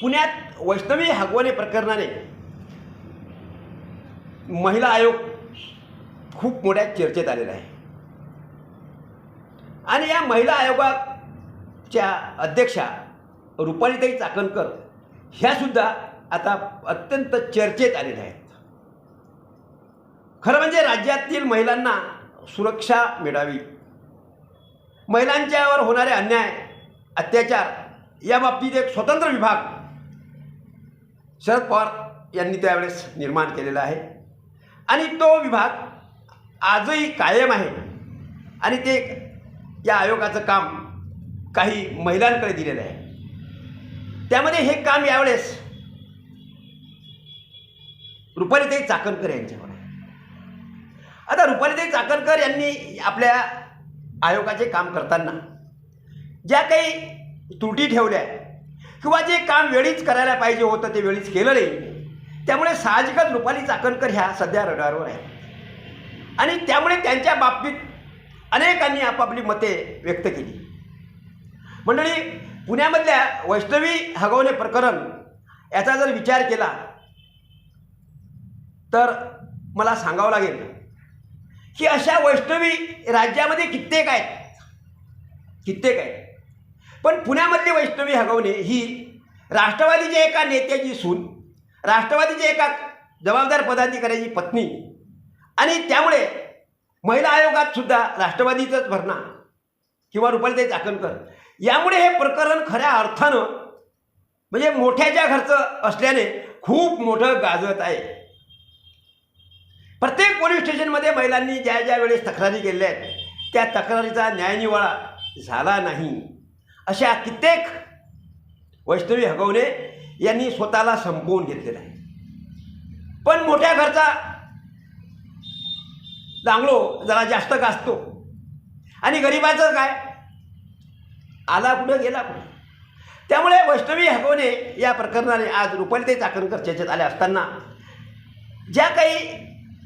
पुण्यात वैष्णवी हगवणे प्रकरणाने महिला आयोग खूप मोठ्या चर्चेत आलेला आहे. आणि या महिला आयोगाच्या अध्यक्षा रुपालीताई चाकणकर ह्यासुद्धा आता अत्यंत चर्चेत आलेल्या आहेत. खरं म्हणजे राज्यातील महिलांना सुरक्षा मिळावी महिलांच्यावर होणारे अन्याय अत्याचार या बाबतीत एक स्वतंत्र विभाग शरद पवार यांनी त्यावेळेस निर्माण केलेला आहे. आणि तो विभाग आजही कायम आहे. आणि ते या आयोगाचं काम काही महिलांकडे दिलेलं आहे. त्यामध्ये हे काम यावेळेस रुपालीताई चाकणकर यांच्यावर आहे. आता रुपालीताई चाकणकर यांनी आपल्या आयोगाचे काम करताना ज्या काही त्रुटी ठेवल्या किंवा जे काम वेळीच करायला पाहिजे होतं ते वेळीच केलं नाही. त्यामुळे साहजिकच रुपाली चाकणकर ह्या सध्या रडारवर आहेत. आणि त्यामुळे त्यांच्या बाबतीत अनेकांनी आपापली मते व्यक्त केली. मंडळी पुण्यामधल्या वैष्णवी हगवणे प्रकरण याचा जर विचार केला तर मला सांगावं लागेल की अशा वैष्णवी राज्यामध्ये कित्येक आहेत. कित्येक आहेत. पण पुण्यामधली वैष्णवी हगवणे ही राष्ट्रवादीच्या एका नेत्याची सून राष्ट्रवादीच्या एका जबाबदार पदाधिकाऱ्याची पत्नी आणि त्यामुळे महिला आयोगात सुद्धा राष्ट्रवादीचंच भरणा किंवा रुपालीताई चाकणकर यामुळे हे प्रकरण खऱ्या अर्थानं म्हणजे मोठ्याच्या घरचं असल्याने खूप मोठं गाजत आहे. प्रत्येक पोलीस स्टेशनमध्ये महिलांनी ज्या ज्या वेळेस तक्रारी केलेल्या आहेत त्या तक्रारीचा न्यायनिवाळा झाला नाही. अशा कित्येक वैष्णवी हगवणे यांनी स्वतःला संपवून घेतलेला आहे. पण मोठ्या घरचा चांगलो जरा जास्त गाजतो आणि गरिबाचं काय? आला कुठं गेला कुठं? त्यामुळे वैष्णवी हगवणे या प्रकरणाने आज रुपालीताई चाकणकर चर्चेत आले असताना ज्या काही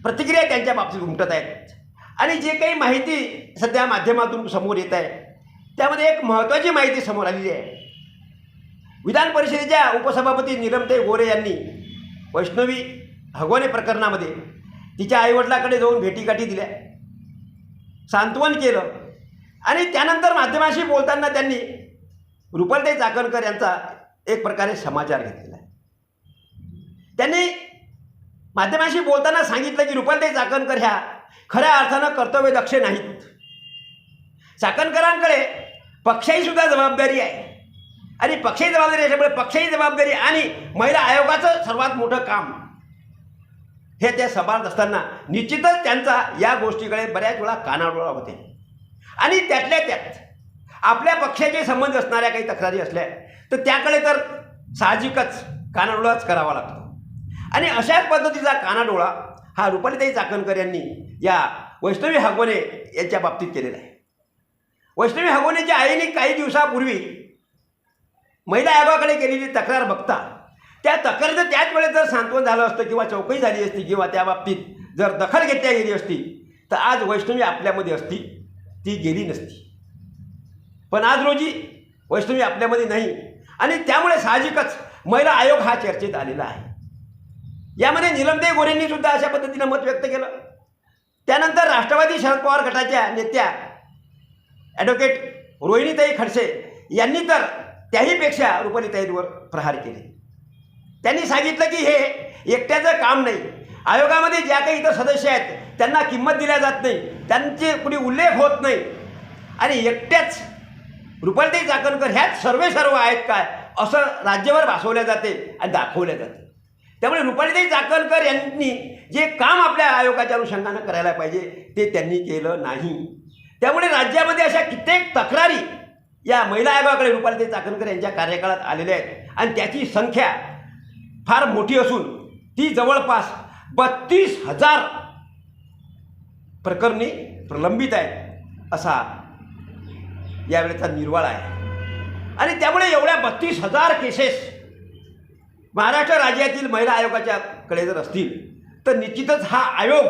प्रतिक्रिया त्यांच्या बाबतीत उमटत आहेत आणि जे काही माहिती सध्या माध्यमातून समोर येत आहे त्यामध्ये एक महत्त्वाची माहिती समोर आलेली आहे. विधान परिषदेच्या उपसभापती नीलमताई गोरे यांनी वैष्णवी हगवणे प्रकरणामध्ये तिच्या आईवडिलाकडे जाऊन भेटीगाठी दिल्या. सांत्वन केलं आणि त्यानंतर माध्यमाशी बोलताना त्यांनी रुपलदेव चाकणकर यांचा एक प्रकारे समाचार घेतलेला आहे. त्यांनी माध्यमाशी बोलताना सांगितलं की रुपलदेव चाकणकर ह्या खऱ्या अर्थानं कर्तव्यदक्ष नाहीत. चाकणकरांकडे पक्षाची सुद्धा जबाबदारी आहे. आणि पक्षाची जबाबदारी असल्यामुळे पक्षाची जबाबदारी आणि महिला आयोगाचं सर्वात मोठं काम. हे त्या सभात असताना निश्चितच त्यांचा या गोष्टीकडे बऱ्याच वेळा कानाडोळा होते. आणि त्यातल्या त्यात आपल्या पक्षाचे संबंध असणाऱ्या काही तक्रारी असल्या तर त्याकडे तर साहजिकच कानाडोळाच करावा लागतो. आणि अशाच पद्धतीचा कानाडोळा हा रुपालीताई चाकणकर यांनी या वैष्णवी हगवणे यांच्या बाबतीत केलेला आहे. वैष्णवी हगोनेच्या आईने काही दिवसापूर्वी महिला आयोगाकडे केलेली तक्रार बघता त्या तक्रारीचं त्याच वेळेस जर सांत्वन झालं असतं किंवा चौकशी झाली असती किंवा त्या बाबतीत जर दखल घेतल्या गेली असती तर आज वैष्णवी आपल्यामध्ये असती ती गेली नसती. पण आज रोजी वैष्णवी आपल्यामध्ये नाही आणि त्यामुळे साहजिकच महिला आयोग हा चर्चेत आलेला आहे. यामध्ये निलमदेव गोरेंनी सुद्धा अशा पद्धतीनं मत व्यक्त केलं. त्यानंतर राष्ट्रवादी शरद पवार गटाच्या नेत्या ॲडव्होकेट रोहिणीताई खडसे यांनी तर त्याहीपेक्षा रुपालीताईंवर प्रहार केले. त्यांनी सांगितलं की हे एकट्याचं काम नाही. आयोगामध्ये ज्या काही इतर सदस्य आहेत त्यांना किंमत दिल्या जात नाही. त्यांचे कुणी उल्लेख होत नाही. आणि एकट्याच रुपालीताई चाकणकर ह्याच सर्वे सर्व आहेत काय असं राज्यभर भासवल्या जाते आणि दाखवल्या जाते. त्यामुळे रुपालीताई चाकणकर यांनी जे काम आपल्या आयोगाच्या अनुषंगानं करायला पाहिजे ते त्यांनी केलं नाही. त्यामुळे राज्यामध्ये अशा कित्येक तक्रारी या महिला आयोगाकडे रुपालीताई चाकणकर यांच्या कार्यकाळात आलेल्या आहेत. आणि त्याची संख्या फार मोठी असून ती जवळपास बत्तीस हजार प्रकरणी प्रलंबित आहेत असा यावेळेचा निर्वाळ आहे. आणि त्यामुळे एवढ्या बत्तीस हजार केसेस महाराष्ट्र राज्यातील महिला आयोगाच्याकडे जर असतील तर निश्चितच हा आयोग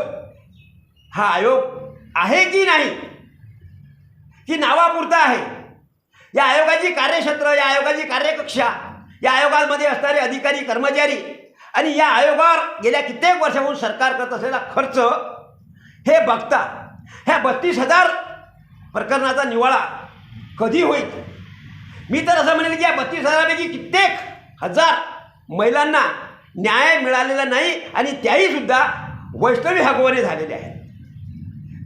हा आयोग आहे की नाही? की नावापुरता आहे. या आयोगाची कार्यक्षेत्र या आयोगाची कार्यकक्षा या आयोगामध्ये असणारे अधिकारी कर्मचारी आणि या आयोगावर गेल्या कित्येक वर्षाहून सरकार करत असलेला खर्च हे बघता ह्या बत्तीस हजार प्रकरणाचा निवाळा कधी होईल? मी तर असं म्हणेल की या बत्तीस हजारापैकी कित्येक हजार महिलांना न्याय मिळालेला नाही आणि त्याही सुद्धा वैष्णवी हगवणे झालेले आहेत.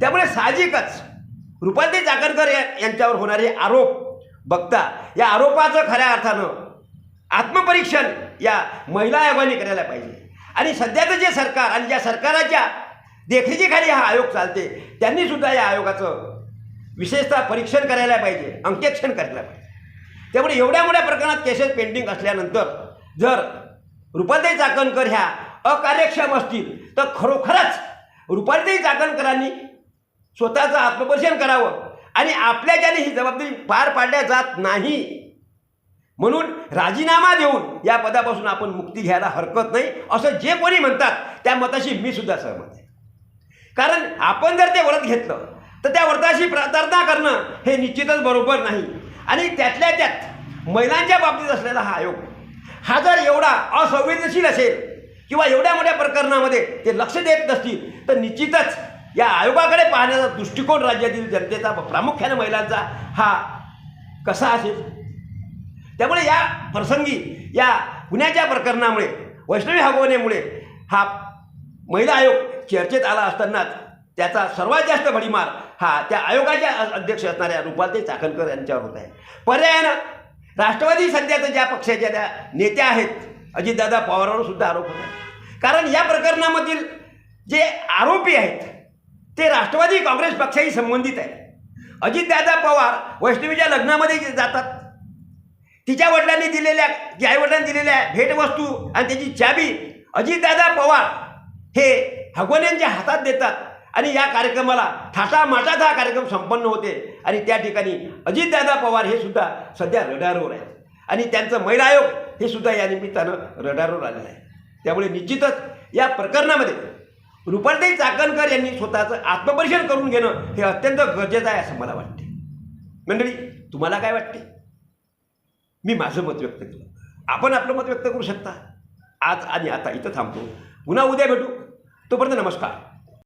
त्यामुळे साहजिकच रुपाली चाकणकर यांच्यावर होणारे आरोप. बघता या आरोपाचं खऱ्या अर्थानं आत्मपरीक्षण या महिला आयोगाने करायला पाहिजे. आणि सध्याचं जे सरकार आणि ज्या सरकाराच्या देखरेखीखाली हा आयोग चालते त्यांनी सुद्धा या आयोगाचं विशेषतः परीक्षण करायला पाहिजे अंकेक्षण करायला पाहिजे. त्यामुळे एवढ्या मोठ्या प्रकरणात केसेस पेंडिंग असल्यानंतर जर रुपालताई चाकणकर ह्या अकार्यक्षम असतील तर खरोखरच रुपालताई चाकणकरांनी स्वतःचं आत्मपरीक्षण करावं. आणि आपल्या ज्याने ही जबाबदारी पार पाडल्या जात नाही. म्हणून राजीनामा देऊन या पदापासून आपण मुक्ती घ्यायला हरकत नाही असं जे कोणी म्हणतात त्या मताशी मी सुद्धा सहमत आहे. कारण आपण जर ते व्रत घेतलं तर त्या व्रताशी प्रार्थना करणं हे निश्चितच बरोबर नाही. आणि त्यातल्या त्यात महिलांच्या बाबतीत असलेला हा आयोग हा जर एवढा असंवेदनशील असेल किंवा एवढ्या मोठ्या प्रकरणामध्ये ते लक्ष देत नसतील तर निश्चितच या आयोगाकडे पाहण्याचा दृष्टिकोन राज्यातील जनतेचा प्रामुख्याने महिलांचा हा कसा असेल? त्यामुळे या प्रसंगी या गुन्ह्याच्या प्रकरणामुळे वैष्णवी हगवण्यामुळे हा महिला आयोग चर्चेत आला असतानाच त्याचा सर्वात जास्त भडीमार हा त्या आयोगाच्या अध्यक्ष असणाऱ्या रुपालते चाकणकर यांच्यावर होत आहे. पर्यायानं राष्ट्रवादी सध्याच्या ज्या पक्षाच्या त्या नेत्या आहेत अजितदादा पवारांवर सुद्धा आरोप होत आहे. कारण या प्रकरणामधील जे आरोपी आहेत ते राष्ट्रवादी काँग्रेस पक्षाशी संबंधित आहे अजितदादा पवार वैष्णवीच्या लग्नामध्ये जातात. तिच्या वडिलांनी दिलेल्या जी आईवडिलांनी दिलेल्या भेटवस्तू आणि त्याची चाबी अजितदादा पवार हे हगवण्यांच्या हातात देतात. आणि या कार्यक्रमाला ठाटामाटात हा कार्यक्रम संपन्न होते. आणि त्या ठिकाणी अजितदादा पवार हे सुद्धा सध्या रडारवर आहेत. आणि त्यांचं महिला आयोग हे सुद्धा या निमित्तानं रडारवर आलेलं आहे. त्यामुळे निश्चितच या प्रकरणामध्ये रुपालताई चाकणकर यांनी स्वतःचं आत्मपरीक्षण करून घेणं हे अत्यंत गरजेचं आहे असं मला वाटते. मंडळी तुम्हाला काय वाटते? मी माझं मत व्यक्त केलं. आपण आपलं मत व्यक्त करू शकता. आज आणि आता इथं थांबतो. पुन्हा उद्या भेटू. तोपर्यंत नमस्कार.